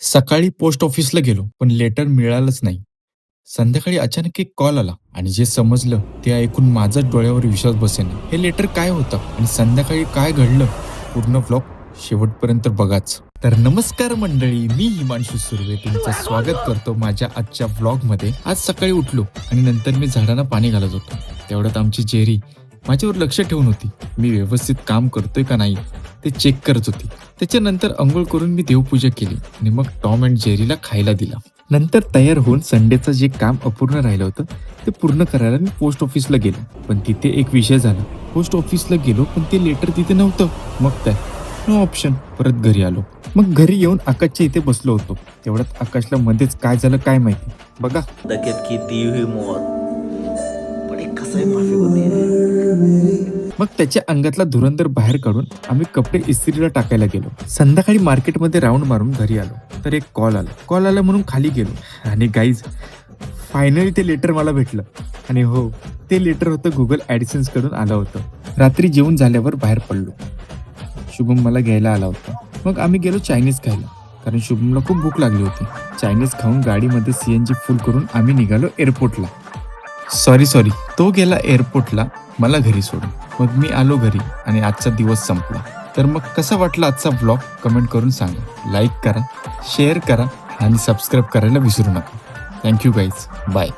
सकाळी पोस्ट ऑफिसला गेलो पण लेटर मिळालंच नाही. संध्याकाळी अचानक एक कॉल आला आणि जे समजलं ते ऐकून माझाच डोळ्यावर विश्वास बसेना. हे लेटर काय होतं आणि संध्याकाळी काय घडलं? पूर्ण ब्लॉग शेवटपर्यंत बघाच. तर नमस्कार मंडळी मी हिमांशू सुर्वे. तुमचं स्वागत करतो माझ्या आजच्या व्लॉगमध्ये. आज सकाळी उठलो आणि नंतर मी झाडांना पाणी घालत होतो. तेवढ्यात आमची जेरी माझ्यावर लक्ष ठेवून होती. मी व्यवस्थित काम करतोय का नाही ते चेक करत होती. त्याच्यानंतर अंघोळ करून मी देवपूजा केली आणि मग टॉम अँड जेरीला खायला दिला. नंतर तयार होऊन संडेचं जे काम अपूर्ण राहिलं होतं ते पूर्ण करायला मी पोस्ट ऑफिसला गेलो. पण तिथे एक विषय झाला. पोस्ट ऑफिसला गेलो पण ते लेटर तिथे नव्हतं. मग काय? नो ऑप्शन परत घरी आलो. मग घरी येऊन आकाशच्या इथे बसलो होतो. तेवढ्यात आकाशला मध्येच काय झालं काय माहिती. बघा. दकेत मग त्याच्या अंगातला धुरंदर बाहेर काढून आम्ही कपडे इस्त्रीला टाकायला गेलो. संध्याकाळी मार्केटमध्ये राऊंड मारून घरी आलो. तर एक कॉल आला. कॉल आला म्हणून खाली गेलो. आणि गाईज फायनली ते लेटर मला भेटलं. आणि हो ते लेटर होतं गुगल ॲडिसन्सकडून आलं होतं. रात्री जेवण झाल्यावर बाहेर पडलो. शुभम मला घ्यायला आला होता. मग आम्ही गेलो चायनीज खायला. कारण शुभमला खूप भूक लागली होती. चायनीज खाऊन गाडीमध्ये सी एन जी फुल करून आम्ही निघालो एअरपोर्टला सॉरी सॉरी तो गेला एअरपोर्टला मला घरी सोडून. मग मी आलो घरी आणि आजचा दिवस संपला. तर मग कसा वाटला आजचा ब्लॉग कमेंट करून सांगा. लाईक करा शेअर करा आणि सबस्क्राईब करायला विसरू नका. Thank you guys bye